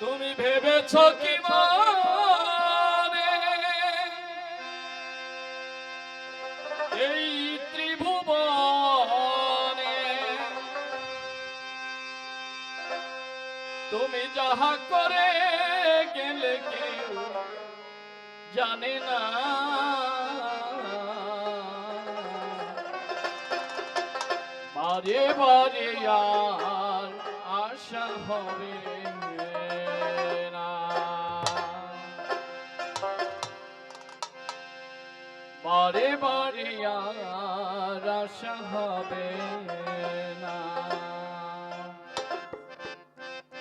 তুমি ভেবেছ কি মানে? এই ত্রিভুবনে তুমি যাহা করে গেলে কেউ জানে না। বারে বারে আর আশা হবে বারে আর আশা হবে না।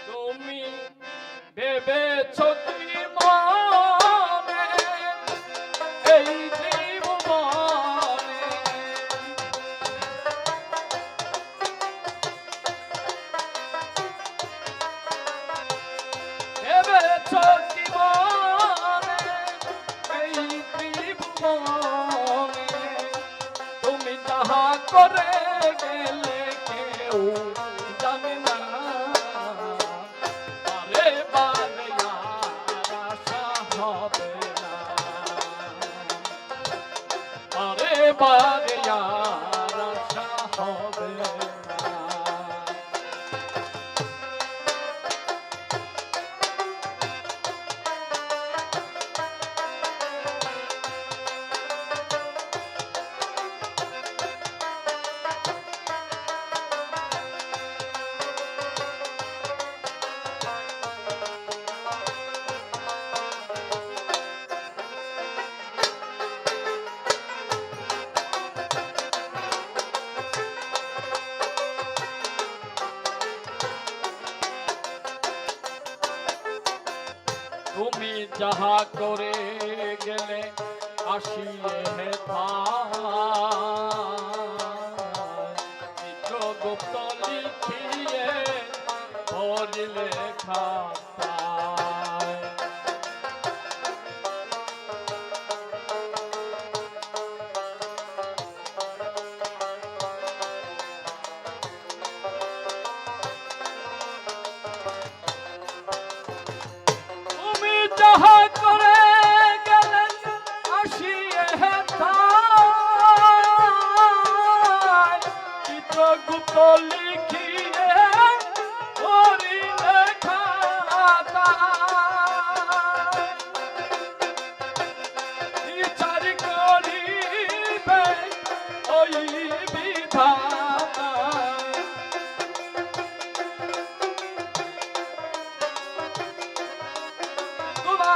তুমি ভেবেছ তুমি যাহা করে গেলে আসিয়ে হে গুপ্ত লিখিয়ে ভরিলে খাতায়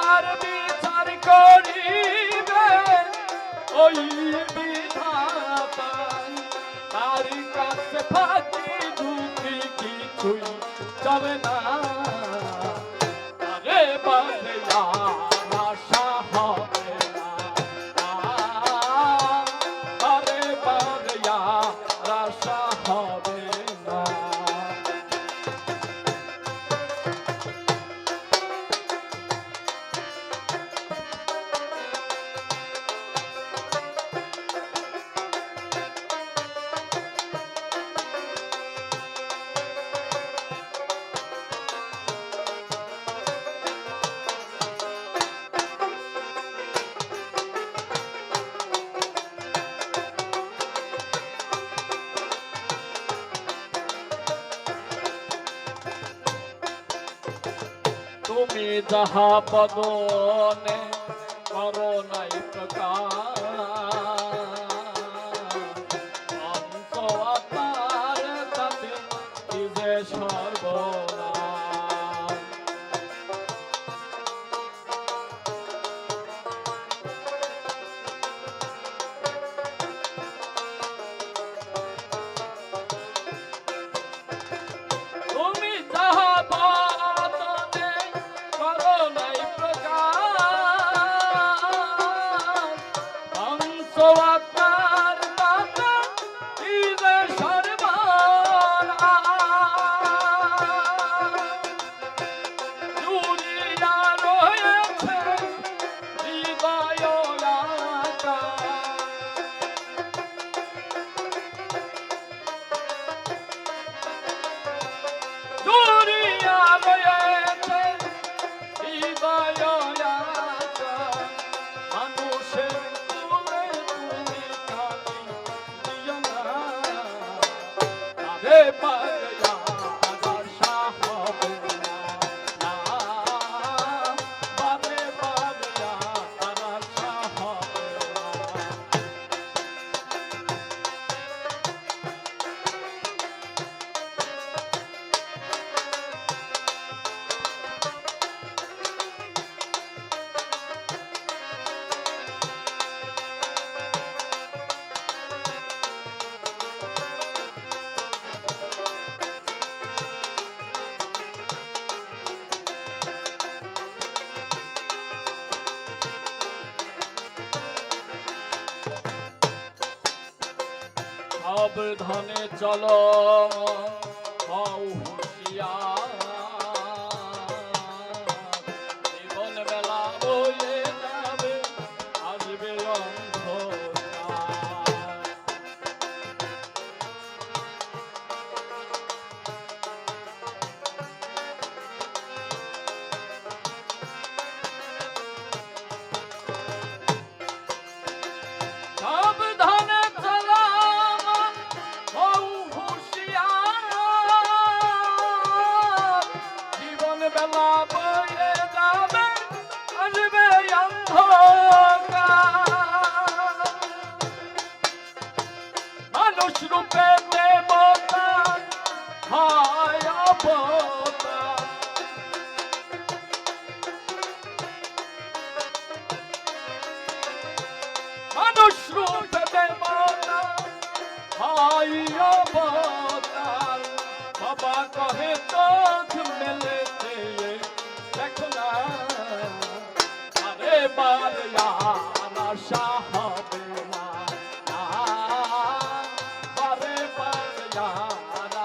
তোমার বিচার করিবে। ওই বিধাতা তার কাছে ফাঁকি না। তুমি যাহা পদনে করো নাই প্রকার সাবধানে চলো। কহে চোখ মেলেছে দেখো না আরে বারে আর আশা হবে না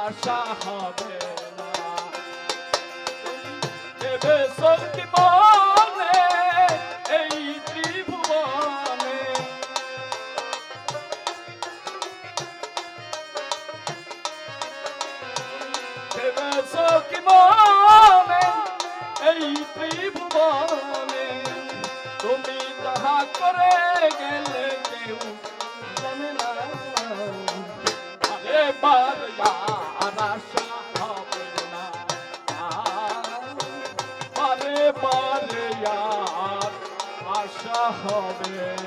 আশা হবে না সত্যি মনে জীবনে, এই ত্রিভুবনে তুমি যাহা করে গেলে কেউ জানে না। আরে বারয়া আনাশা হবে না। হবে